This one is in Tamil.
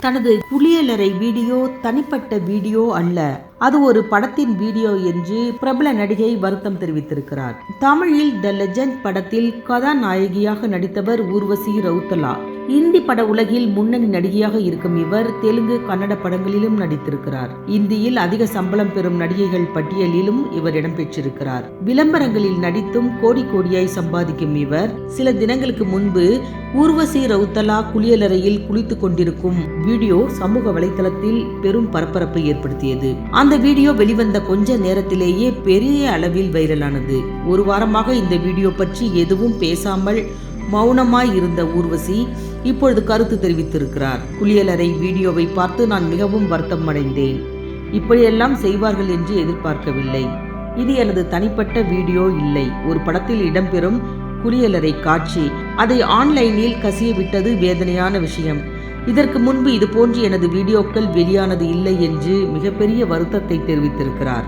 தனது குளியலறை வீடியோ தனிப்பட்ட வீடியோ அல்ல. அது ஒரு படத்தின் வீடியோ என்று பிரபல நடிகை வருத்தம் தெரிவித்திருக்கிறார். தமிழில் த லெஜண்ட் படத்தில் கதாநாயகியாக நடித்தவர் ஊர்வசி ரவுத்தலா. இந்தி பட உலகில் முன்னணி நடிகையாக இருக்கும் இவர் தெலுங்கு கன்னட படங்களிலும் நடித்திருக்கிறார். இந்தியில் அதிக சம்பளம் பெறும் நடிகைகள் பட்டியலிலும் இவர் இடம்பெற்றிருக்கிறார் விளம்பரங்களில் நடித்தும் கோடி கோடியாய் சம்பாதிக்கும் இவர் சில தினங்களுக்கு முன்பு ஊர்வசி ரவுத்தலா குளியலறையில் குளித்துக் கொண்டிருக்கும் வீடியோ சமூக வலைதளத்தில் பெரும் பரபரப்பை ஏற்படுத்தியது. அந்த வீடியோ வெளிவந்த கொஞ்ச நேரத்திலேயே பெரிய அளவில் வைரலானது. ஒரு வாரமாக இந்த வீடியோ பற்றி எதுவும் பேசாமல் மௌனமாய் இருந்த ஊர்வசி இப்பொழுது கருத்து தெரிவித்திருக்கிறார். குளியலறை வீடியோவை பார்த்து நான் மிகவும் வருத்தம் அடைந்தேன் இப்படியெல்லாம் செய்வார்கள் என்று எதிர்பார்க்கவில்லை. இது எனது தனிப்பட்ட வீடியோ இல்லை. ஒரு படத்தில் இடம்பெறும் குளியலறை காட்சி அதை ஆன்லைனில் கசிய விட்டது வேதனையான விஷயம். இதற்கு முன்பு இது போன்று எனது வீடியோக்கள் வெளியானது இல்லை என்று மிகப்பெரிய வருத்தத்தை தெரிவித்திருக்கிறார்.